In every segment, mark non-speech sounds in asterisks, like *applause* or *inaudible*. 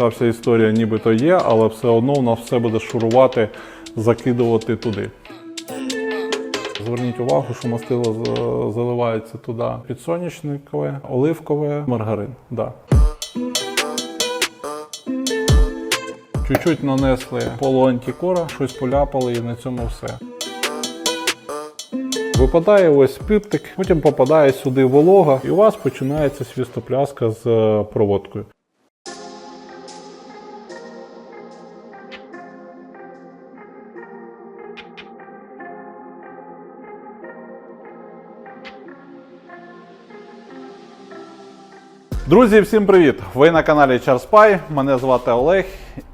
ця вся історія нібито є, але все одно у нас все буде шурувати, закидувати туди. Зверніть увагу, що мастило заливається туди підсонячникове, оливкове, маргарин. Да. Чуть-чуть нанесли полуантикора, щось поляпали і на цьому все. Випадає ось пиптик, потім попадає сюди волога, і у вас починається свістопляска з е, проводкою. Друзі, всім привіт! Ви на каналі Чарспай. Мене звати Олег.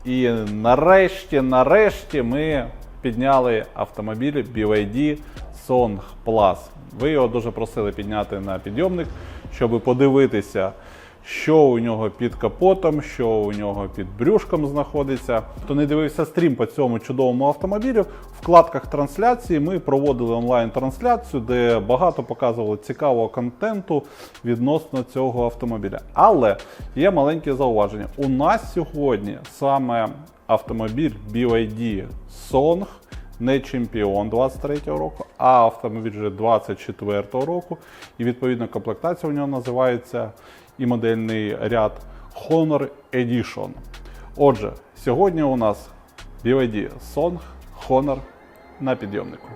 І нарешті, нарешті ми підняли автомобіль BYD Song Plus. Ви його дуже просили підняти на підйомник, щоб подивитися, що у нього під капотом, що у нього під брюшком знаходиться. Хто не дивився стрім по цьому чудовому автомобілю, в вкладках трансляції ми проводили онлайн-трансляцію, де багато показували цікавого контенту відносно цього автомобіля. Але є маленьке зауваження. У нас сьогодні саме автомобіль BYD Song не чемпіон 23-го року, а автомобіль вже 24-го року. І відповідно комплектація у нього називається і модельний ряд Honor Edition. Отже, сьогодні у нас BYD Song Honor на підйомнику.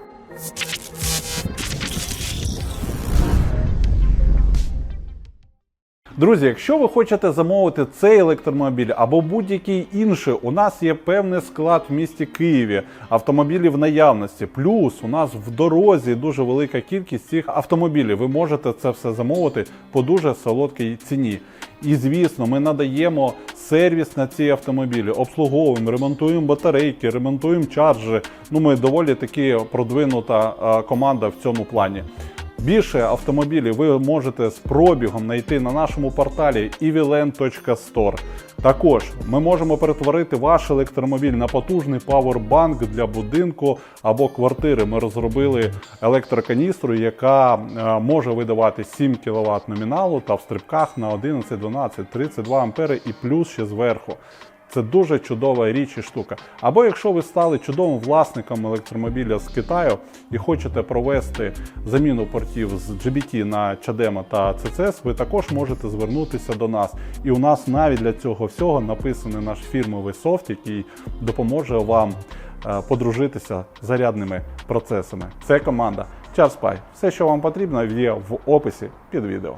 Друзі, якщо ви хочете замовити цей електромобіль або будь-який інший, у нас є певний склад в місті Києві автомобілів наявності. Плюс у нас в дорозі дуже велика кількість цих автомобілів. Ви можете це все замовити по дуже солодкій ціні. І звісно, ми надаємо сервіс на ці автомобілі, обслуговуємо, ремонтуємо батарейки, ремонтуємо чарджери. Ну, ми доволі таки продвинута команда в цьому плані. Більше автомобілів ви можете з пробігом знайти на нашому порталі evilen.store. Також ми можемо перетворити ваш електромобіль на потужний павербанк для будинку або квартири. Ми розробили електроканістру, яка е, може видавати 7 кВт номіналу та в стрибках на 11, 12, 32 ампери і плюс ще зверху. Це дуже чудова річ і штука. Або якщо ви стали чудовим власником електромобіля з Китаю і хочете провести заміну портів з GBT на CHAdeMO та CCS, ви також можете звернутися до нас. І у нас навіть для цього всього написаний наш фірмовий софт, який допоможе вам е, подружитися з зарядними процесами. Це команда CharSpy. Все, що вам потрібно, є в описі під відео.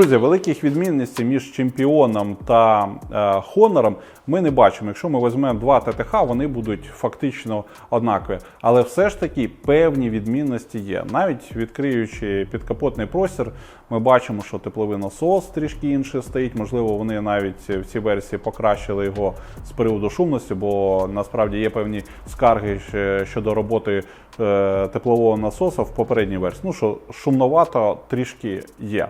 Друзі, великих відмінностей між чемпіоном та е, Хонором ми не бачимо. Якщо ми візьмемо два ТТХ, вони будуть фактично однакові. Але все ж таки певні відмінності є. Навіть відкриючи підкапотний простір, ми бачимо, що тепловий насос трішки інший стоїть. Можливо, вони навіть в цій версії покращили його з приводу шумності, бо насправді є певні скарги щодо роботи е, теплового насоса в попередній версії. Ну що шумновато трішки є.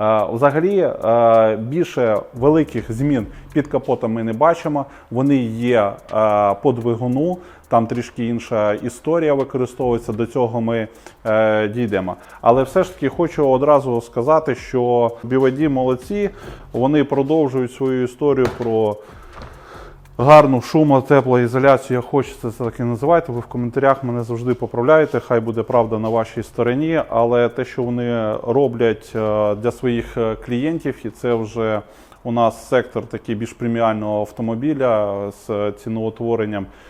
Е, Взагалі е, більше великих змін під капотом ми не бачимо. Вони є по двигуну. Там трішки інша історія використовується. До цього ми е, дійдемо. Але все ж таки хочу одразу сказати, що BYD молодці. Вони продовжують свою історію про гарну шумо, теплоізоляцію, як хочете це так і називайте. Ви в коментарях мене завжди поправляєте. Хай буде правда на вашій стороні. Але те, що вони роблять е, для своїх е, клієнтів, і це вже у нас сектор такий більш преміального автомобіля з ціноутворенням е,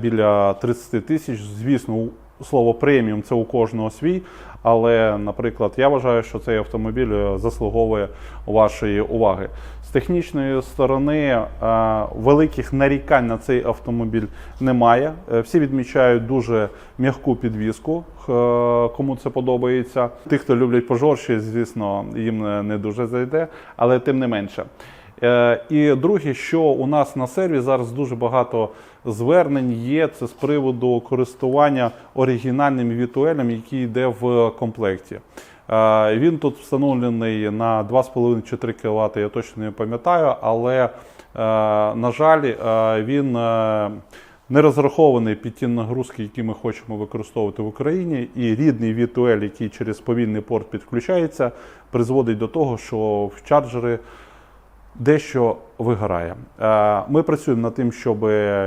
біля 30 тисяч. Звісно, слово преміум це у кожного свій. Але, наприклад, я вважаю, що цей автомобіль е, заслуговує вашої уваги. З технічної сторони е, великих нарікань на цей автомобіль немає. Е, Всі відмічають дуже м'яку підвіску, е, кому це подобається. Ті, хто люблять пожорші, звісно, їм не дуже зайде, але тим не менше. Е, І друге, що у нас на серві зараз дуже багато звернень є, це з приводу користування оригінальним вітуелем, який йде в комплекті. Е, Він тут встановлений на 2,5 чи 3 кВт, я точно не пам'ятаю, але, е, на жаль, він не розрахований під ті нагрузки, які ми хочемо використовувати в Україні. І рідний вітуель, який через повільний порт підключається, призводить до того, що в чарджери дещо вигорає. Е, Ми працюємо над тим, щоб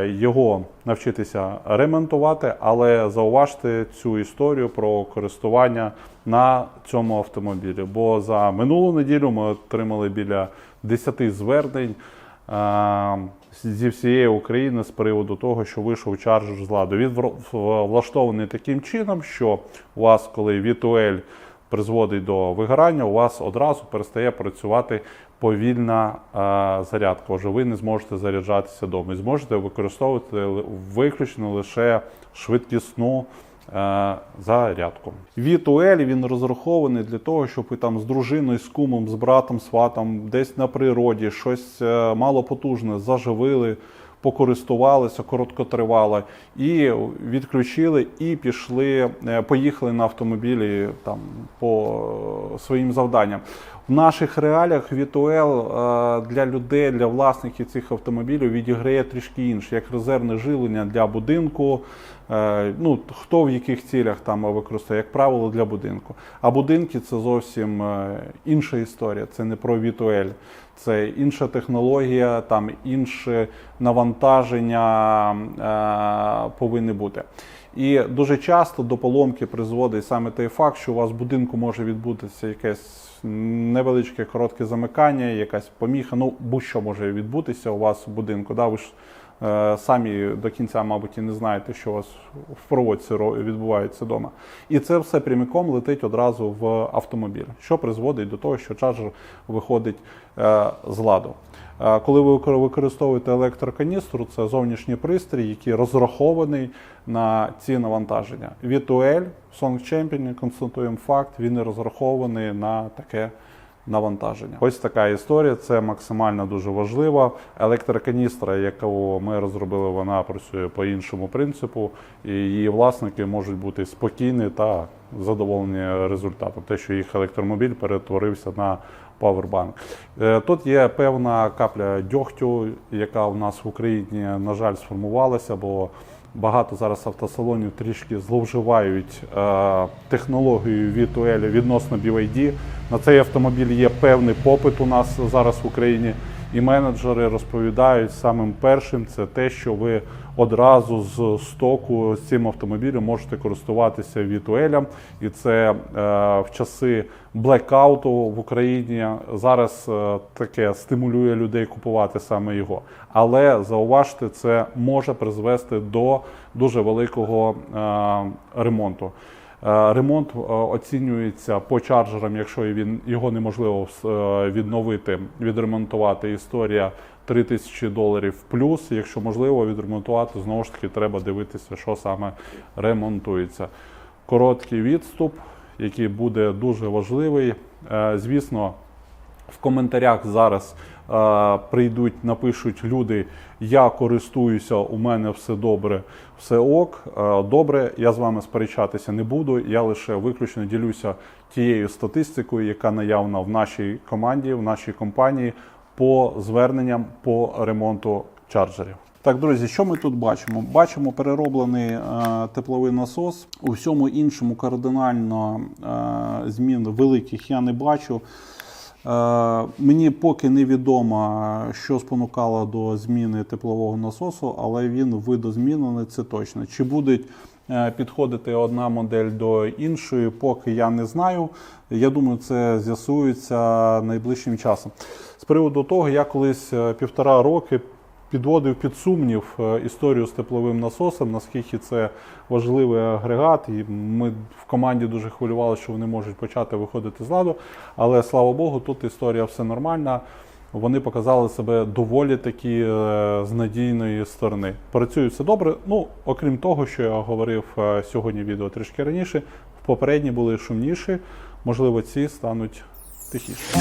його навчитися ремонтувати, але зауважте цю історію про користування на цьому автомобілі. Бо за минулу неділю ми отримали біля 10 звернень е, зі всієї України з приводу того, що вийшов чарджер з ладу. Він влаштований таким чином, що у вас, коли вітуель призводить до вигорання, у вас одразу перестає працювати повільна е, зарядка. Отже, ви не зможете заряджатися вдома. І зможете використовувати виключно лише швидкісну е, зарядку. Вітуель він розрахований для того, щоб ви там з дружиною, з кумом, з братом, сватом, десь на природі щось е, малопотужне заживили покористувалися короткотривало і відключили, і пішли, поїхали на автомобілі там по своїм завданням. В наших реаліях Вітуел для людей, для власників цих автомобілів відіграє трішки інше, як резервне жилення для будинку. Е, Ну, хто в яких цілях там використовує, як правило, для будинку. А будинки це зовсім е, інша історія. Це не про Вітуель, це інша технологія, там інше навантаження е, повинні бути. І дуже часто до поломки призводить саме той факт, що у вас в будинку може відбутися якесь невеличке коротке замикання, якась поміха. Ну будь-що може відбутися у вас в будинку. Да? Ви ж е, самі до кінця, мабуть, і не знаєте, що у вас в проводці ро- відбувається вдома. І це все прямиком летить одразу в автомобіль, що призводить до того, що чарджер виходить е, з ладу. Коли ви викор- використовуєте електроканістру, це зовнішній пристрій, який розрахований на ці навантаження. Вітуель в Song Champion, констатуємо факт, він не розрахований на таке навантаження. Ось така історія. Це максимально дуже важливо. Електроканістра, яку ми розробили, вона працює по іншому принципу, і її власники можуть бути спокійні та задоволені результатом. Те, що їх електромобіль перетворився на павербанк. Е, Тут є певна капля дьогтю, яка у нас в Україні, на жаль, сформувалася, бо багато зараз автосалонів трішки зловживають е, технологією V2L відносно BYD. На цей автомобіль є певний попит у нас зараз в Україні. І менеджери розповідають самим першим це те, що ви одразу з стоку з цим автомобілем можете користуватися вітуелем. І це е, в часи блекауту в Україні зараз е, таке стимулює людей купувати саме його. Але зауважте, це може призвести до дуже великого е, ремонту. Ремонт оцінюється по чарджерам, якщо він його неможливо відновити, відремонтувати. Історія 3 тисячі доларів плюс. Якщо можливо відремонтувати, знову ж таки треба дивитися, що саме ремонтується. Короткий відступ, який буде дуже важливий. Е, Звісно, в коментарях зараз е, прийдуть, напишуть люди: я користуюся, у мене все добре, все ок. Е, добре, я з вами сперечатися не буду. Я лише виключно ділюся тією статистикою, яка наявна в нашій команді, в нашій компанії по зверненням по ремонту чарджерів. Так, друзі, що ми тут бачимо? Бачимо перероблений е, тепловий насос. У всьому іншому кардинально е, змін великих я не бачу. Е, мені поки невідомо, що спонукало до зміни теплового насосу, але він видозмінений, це точно. Чи будуть підходити одна модель до іншої, поки я не знаю. Я думаю, це з'ясується найближчим часом. З приводу того, я колись е, півтора роки підводив під сумнів е, історію з тепловим насосом, наскільки це важливий агрегат, і ми в команді дуже хвилювалися, що вони можуть почати виходити з ладу. Але слава Богу, тут історія все нормальна. Вони показали себе доволі такі е, з надійної сторони. Працює все добре. Ну, окрім того, що я говорив е, сьогодні відео трішки раніше, попередні були шумніші, можливо, ці стануть тихіше.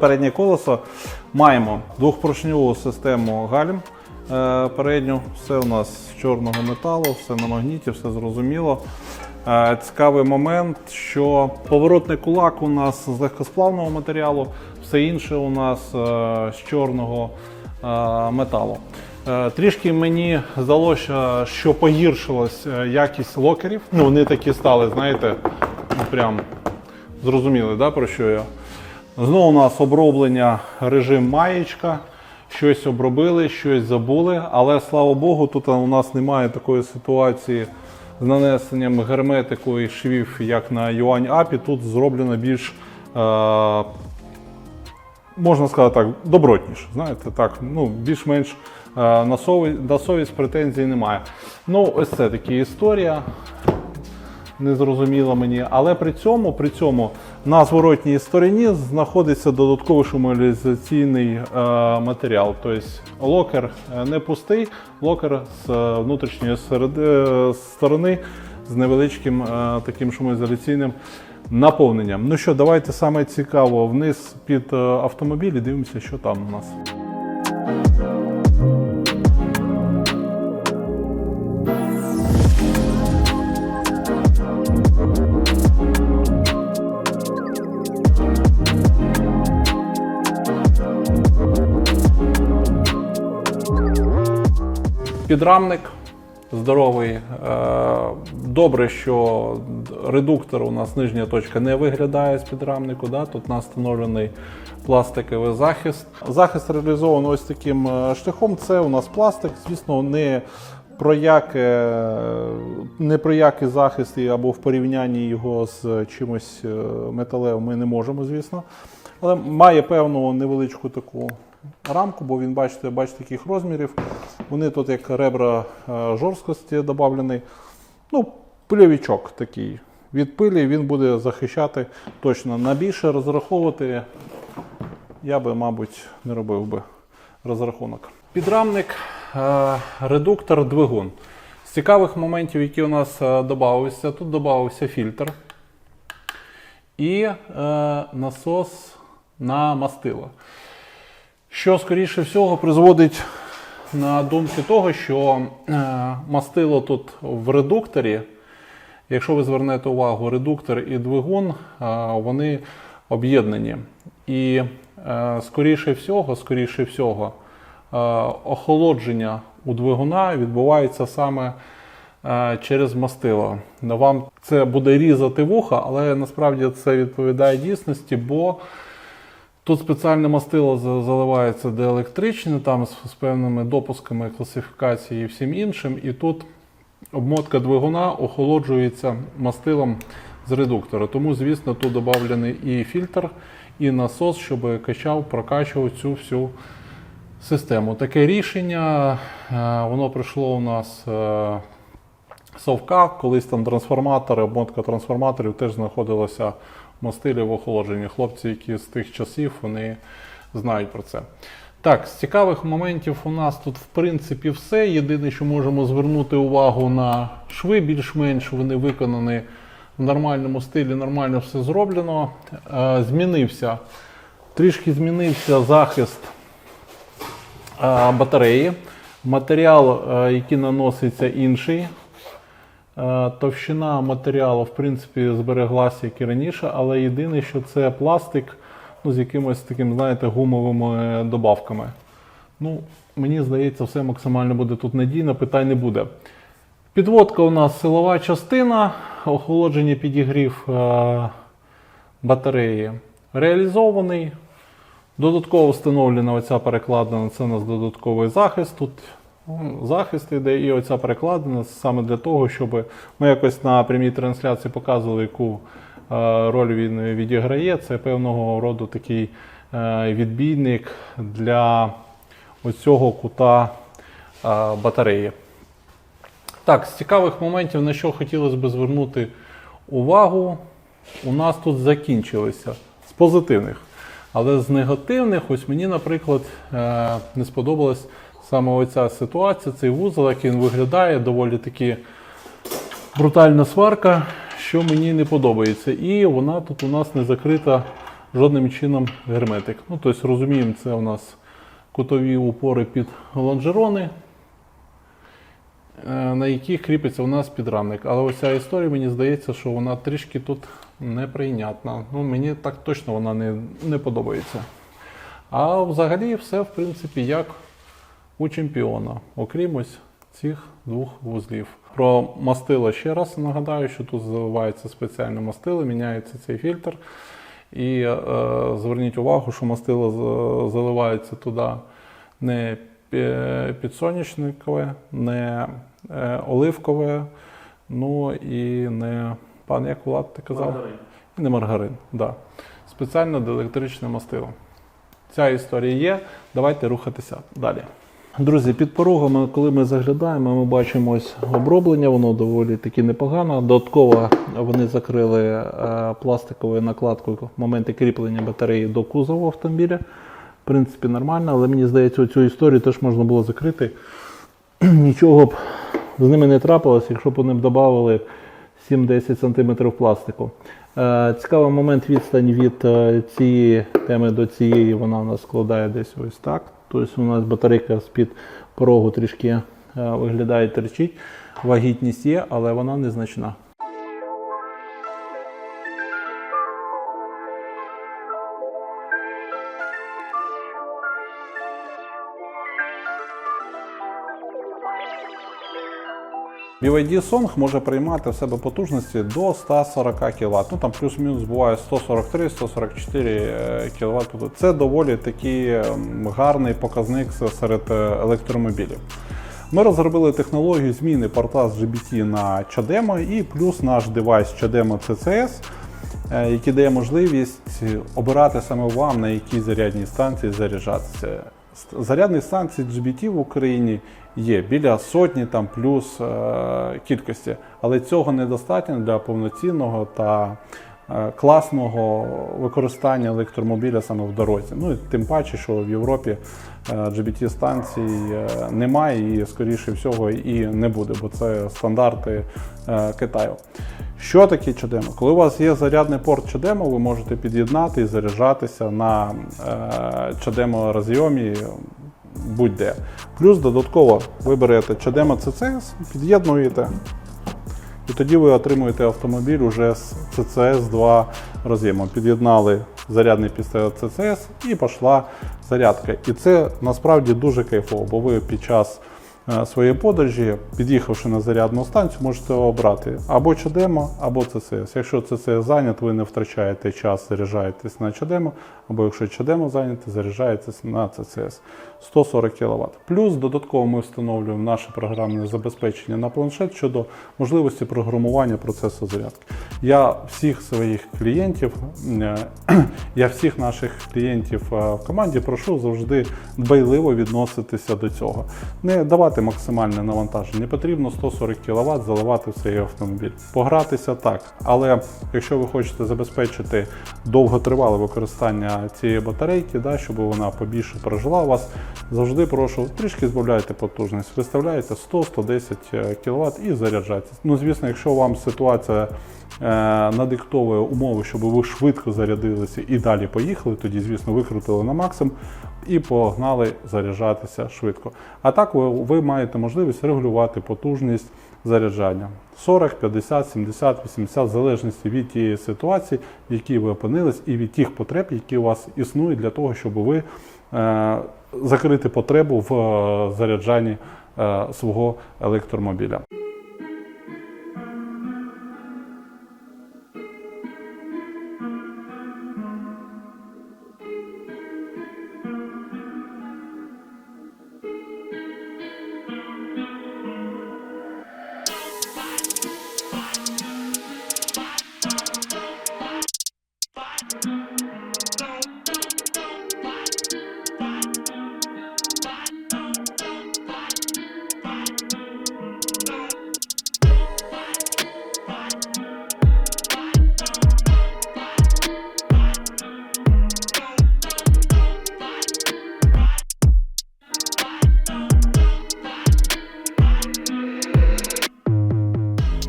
Переднє колесо. Маємо двохпоршньову систему гальм. е, Передню, все у нас з чорного металу, все на магніті, все зрозуміло. Е, Цікавий момент, що поворотний кулак у нас з легкосплавного матеріалу, все інше у нас е, з чорного металу. Трішки мені здалося, що погіршилась якість локерів. Ну, вони такі стали, знаєте, прям зрозуміли, да, про що я. Знову у нас оброблення режим маєчка. Щось обробили, щось забули, але слава Богу, тут у нас немає такої ситуації з нанесенням герметику і швів, як на Юань Апі. Тут зроблено більш, е, можна сказати так, добротніше. Знаєте, так, ну, більш-менш е, на, совість претензій немає. Ну, ось це таки історія не зрозуміло мені. Але при цьому, при цьому на зворотній стороні знаходиться додатковий шумоізоляційний е, матеріал. Тобто локер е, не пустий, локер з е, внутрішньої сторони з невеличким таким шумоізоляційним наповненням. Ну що, давайте саме цікаво вниз під автомобіль і дивимося, що там у нас. Підрамник здоровий. Е, Добре, що редуктор у нас нижня точка не виглядає з підрамнику. Да? Тут у нас встановлений пластиковий захист. Захист реалізований ось таким е, шляхом. Це у нас пластик, звісно, не про яке, не про який захист або в порівнянні його з чимось е, металевим ми не можемо, звісно. Але має певну невеличку таку рамку, бо він, бачите, бачите, таких розмірів. Вони тут як ребра е, жорсткості додавлені. Ну, пильовичок такий. Від пилі він буде захищати точно. На більше розраховувати я би, мабуть, не робив би розрахунок. Підрамник, е, редуктор, двигун. З цікавих моментів, які у нас е, додався, тут додався фільтр і насос на мастило. Що, скоріше всього, призводить на думки того, що е, мастило тут в редукторі, якщо ви звернете увагу, редуктор і двигун, е, вони об'єднані. І е, скоріше всього, скоріше всього, охолодження у двигуна відбувається саме через мастило. Вам це буде різати вуха, але насправді це відповідає дійсності, бо Тут спеціальне мастило заливається деелектричне, там з, з певними допусками класифікації і всім іншим. І тут обмотка двигуна охолоджується мастилом з редуктора. Тому, звісно, тут додавлений і фільтр, і насос, щоб качав, прокачував цю всю систему. Таке рішення, е, воно прийшло у нас. е, Совка, колись там трансформатори, обмотка трансформаторів теж знаходилася мастилі в охолодженні. Хлопці, які з тих часів, вони знають про це. Так, з цікавих моментів у нас тут в принципі все. Єдине, що можемо звернути увагу на шви, більш-менш вони виконані в нормальному стилі, нормально все зроблено. Е, Змінився, трішки змінився захист е, батареї. Матеріал, е, який наноситься, інший. Е, Товщина матеріалу, в принципі, збереглася, як і раніше, але єдине, що це пластик ну, з якимось таким, знаєте, гумовими добавками. Ну, мені здається, все максимально буде тут надійно, питань не буде. Підводка у нас силова частина, охолодження підігрів е, батареї реалізований. Додатково встановлена оця перекладина, це у нас додатковий захист. Тут захист іде і оця перекладина саме для того, щоб ми якось на прямій трансляції показували, яку е, роль він відіграє. Це певного роду такий е, відбійник для оцього кута е, батареї. Так, з цікавих моментів, на що хотілося б звернути увагу, у нас тут закінчилися з позитивних. Але з негативних, ось мені, наприклад, не сподобалась саме оця ситуація, цей вузол, як він виглядає, доволі таки брутальна сварка, що мені не подобається. І вона тут у нас не закрита жодним чином герметик. Ну, тобто, розуміємо, це у нас кутові упори під лонжерони, е, на яких кріпиться у нас підрамник. Але ось ця історія, мені здається, що вона трішки тут неприйнятна. Ну, мені так точно вона не, не подобається. А взагалі все, в принципі, як у чемпіона, окрім ось цих двох вузлів. Про мастило ще раз нагадаю, що тут заливається спеціальне мастило, міняється цей фільтр. І е, зверніть увагу, що мастило заливається туди не пі- підсонячникове, не е, оливкове, ну і не пан як Влад, ти казав? Маргарин. І не маргарин. Да. Спеціально електричне мастило. Ця історія є. Давайте рухатися далі. Друзі, під порогами, коли ми заглядаємо, ми бачимо ось оброблення, воно доволі таки непогано. Додатково вони закрили е, пластиковою накладкою моменти кріплення батареї до кузову автомобіля. В принципі, нормально, але мені здається, цю історію теж можна було закрити. *clears throat* Нічого б з ними не трапилось, якщо б вони б додали 7-10 см пластику. Е, Цікавий момент відстань від е, цієї теми до цієї, вона у нас складає десь ось так. Тобто у нас батарейка з-під порогу трішки е, виглядає терчить. Вагітність є, але вона незначна. BYD Song може приймати в себе потужності до 140 кВт. Ну там плюс-мінус буває 143-144 кВт. Це доволі такий ем, гарний показник серед е, електромобілів. Ми розробили технологію зміни порта з GBT на CHAdeMO і плюс наш девайс CHAdeMO CCS, е, який дає можливість обирати саме вам, на якій зарядній станції заряджатися. Зарядних станцій GBT в Україні є біля сотні там плюс е, кількості, але цього недостатньо для повноцінного та е, класного використання електромобіля саме в дорозі. Ну і тим паче, що в Європі е, GBT станцій немає і скоріше всього і не буде, бо це стандарти Китаю. Що таке CHAdeMO? Коли у вас є зарядний порт CHAdeMO, ви можете під'єднати і заряджатися на е, CHAdeMO розйомі будь-де. Плюс додатково ви берете CHAdeMO CCS, під'єднуєте, і тоді ви отримуєте автомобіль уже з CCS 2 роз'ємом. Під'єднали зарядний пістолет CCS і пішла зарядка. І це насправді дуже кайфово, бо ви під час е, своєї подорожі, під'їхавши на зарядну станцію, можете обрати або CHAdeMO, або CCS. Якщо CCS зайнят, ви не втрачаєте час, заряджаєтесь на ЧДМО, або якщо ЧДМО зайнято, заряджаєтесь на CCS. 140 кВт. Плюс додатково ми встановлюємо наше програмне забезпечення на планшет щодо можливості програмування процесу зарядки. Я всіх своїх клієнтів, е, *clears throat* я всіх наших клієнтів е, в команді прошу завжди дбайливо відноситися до цього. Не давати максимальне навантаження. Не потрібно 140 кВт заливати в свій автомобіль. Погратися так, але якщо ви хочете забезпечити довготривале використання цієї батарейки, да, щоб вона побільше прожила у вас, завжди прошу трішки збавляйте потужність. Виставляєте 100-110 кВт і заряджайтесь. Ну, звісно, якщо вам ситуація е, надиктовує умови, щоб ви швидко зарядилися і далі поїхали, тоді, звісно, викрутили на максимум і погнали заряджатися швидко. А так ви, ви маєте можливість регулювати потужність заряджання 40, 50, 70, 80, в залежності від тієї ситуації, в якій ви опинились, і від тих потреб, які у вас існують для того, щоб ви е, закрити потребу в е, заряджанні е, свого електромобіля.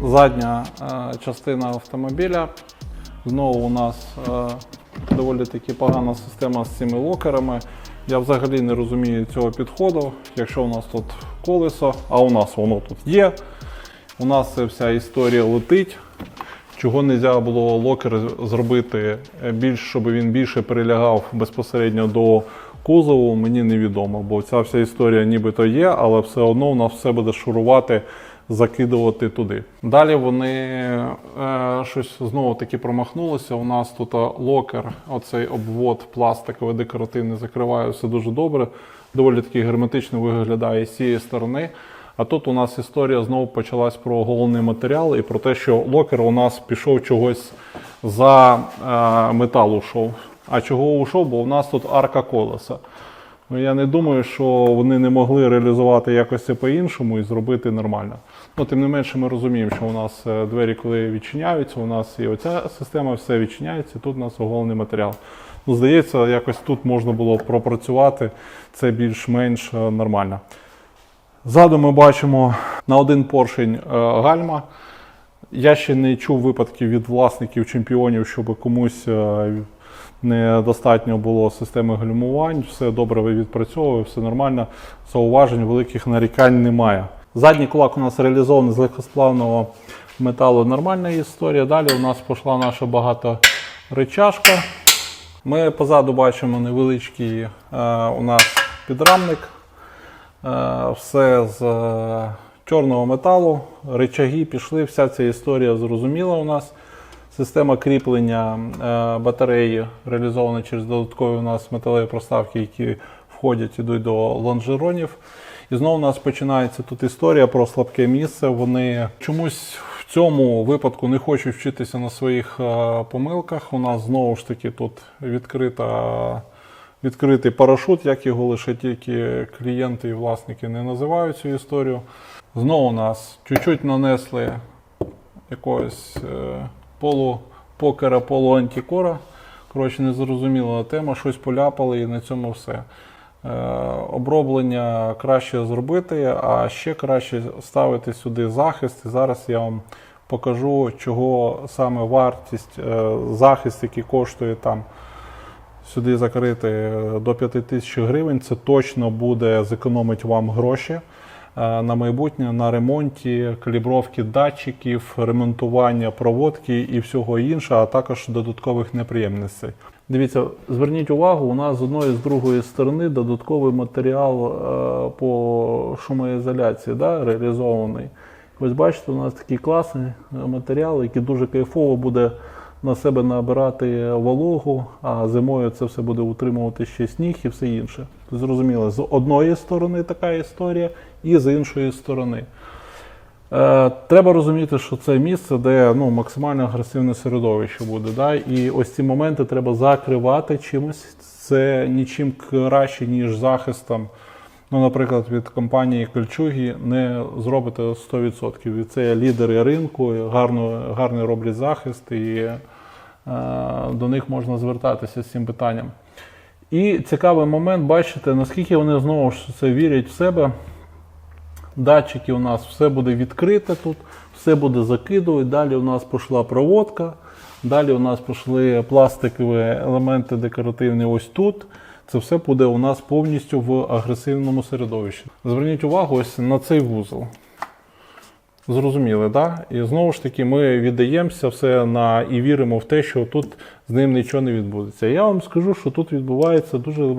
Задня е, частина автомобіля. Знову у нас е, доволі таки погана система з цими локерами. Я взагалі не розумію цього підходу. Якщо у нас тут колесо, а у нас воно тут є. У нас ця вся історія летить. Чого не можна було локер зробити більш, щоб він більше прилягав безпосередньо до кузову, мені невідомо, бо ця вся історія нібито є, але все одно у нас все буде шурувати, закидувати туди. Далі вони е, щось знову таки промахнулися. У нас тут е, локер, оцей обвод пластиковий декоративний закриває все дуже добре. Доволі таки герметично виглядає з цієї сторони. А тут у нас історія знову почалась про головний матеріал і про те, що локер у нас пішов чогось за е, метал ушов. А чого ушов? Бо у нас тут арка колеса. Ну, я не думаю, що вони не могли реалізувати якось це по-іншому і зробити нормально. Ну, тим не менше, ми розуміємо, що у нас е, двері, коли відчиняються, у нас і оця система все відчиняється, тут у нас оголений матеріал. Ну, здається, якось тут можна було пропрацювати це більш-менш е, нормально. Ззаду ми бачимо на один поршень е, гальма. Я ще не чув випадків від власників чемпіонів, щоб комусь недостатньо було системи гальмувань. Все добре відпрацьовує, все нормально. Зауважень великих нарікань немає. Задній кулак у нас реалізований з легкосплавного металу. Нормальна історія. Далі у нас пішла наша багаторечашка. Ми позаду бачимо невеличкий е, у нас підрамник. Е, все з е, чорного металу, речаги пішли, вся ця історія зрозуміла у нас. Система кріплення е, батареї реалізована через додаткові у нас металеві проставки, які входять ідуть до лонжеронів. І знову у нас починається тут історія про слабке місце. Вони чомусь в цьому випадку не хочуть вчитися на своїх е, помилках. У нас знову ж таки тут відкрита відкритий парашут, як його лише тільки клієнти і власники не називають цю історію. Знову нас чуть-чуть нанесли якогось е, полупокера, полуантикора. Коротше, незрозуміла тема, щось поляпали і на цьому все. Е, оброблення краще зробити, а ще краще ставити сюди захист. І зараз я вам покажу, чого саме вартість, е, захист, який коштує там сюди закрити е, до 5 тисяч гривень, це точно буде зекономить вам гроші на майбутнє на ремонті, калібровки датчиків, ремонтування проводки і всього іншого, а також додаткових неприємностей. Дивіться, зверніть увагу, у нас з одної з другої сторони додатковий матеріал е, по шумоізоляції да, реалізований. Ось бачите, у нас такий класний матеріал, який дуже кайфово буде на себе набирати вологу, а зимою це все буде утримувати ще сніг і все інше. Зрозуміло, з одної сторони така історія, і з іншої сторони. Е, треба розуміти, що це місце, де ну, максимально агресивне середовище буде. Да? І ось ці моменти треба закривати чимось. Це нічим краще, ніж захистом. Ну, наприклад, від компанії Кольчугі не зробите 100%. І це лідери ринку, гарно, гарний роблять захист, і е, до них можна звертатися з цим питанням. І цікавий момент, бачите, наскільки вони знову ж це вірять в себе. Датчики у нас все буде відкрите тут, все буде закидувати. Далі у нас пішла проводка, далі у нас пішли пластикові елементи декоративні ось тут. Це все буде у нас повністю в агресивному середовищі. Зверніть увагу ось на цей вузол. Зрозуміли, так? Да? І знову ж таки, ми віддаємося все на і віримо в те, що тут з ним нічого не відбудеться. Я вам скажу, що тут відбувається дуже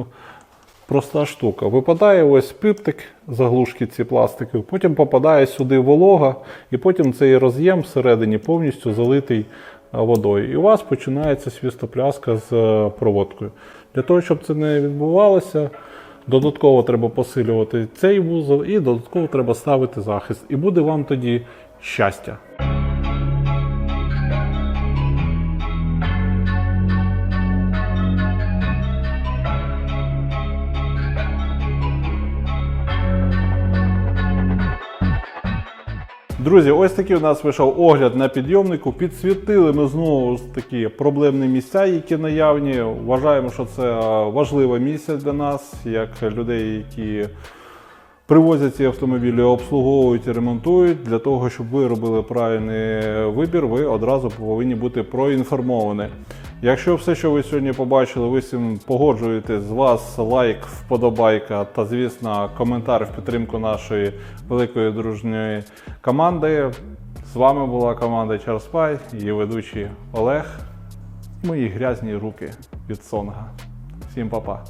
проста штука. Випадає ось пиптик заглушки ці пластики, потім попадає сюди волога, і потім цей роз'єм всередині повністю залитий водою. І у вас починається свістопляска з е, проводкою. Для того, щоб це не відбувалося, додатково треба посилювати цей вузол і додатково треба ставити захист. І буде вам тоді щастя. Друзі, ось такий у нас вийшов огляд на підйомнику. Підсвітили ми знову такі проблемні місця, які наявні. Вважаємо, що це важливе місце для нас, як людей, які привозять ці автомобілі, обслуговують і ремонтують. Для того, щоб ви робили правильний вибір, ви одразу повинні бути проінформовані. Якщо все, що ви сьогодні побачили, ви з цим погоджуєтесь, з вас лайк, вподобайка та, звісно, коментар в підтримку нашої великої дружньої команди. З вами була команда Чарспай, її ведучий Олег. Мої грязні руки від Сонга. Всім па-па.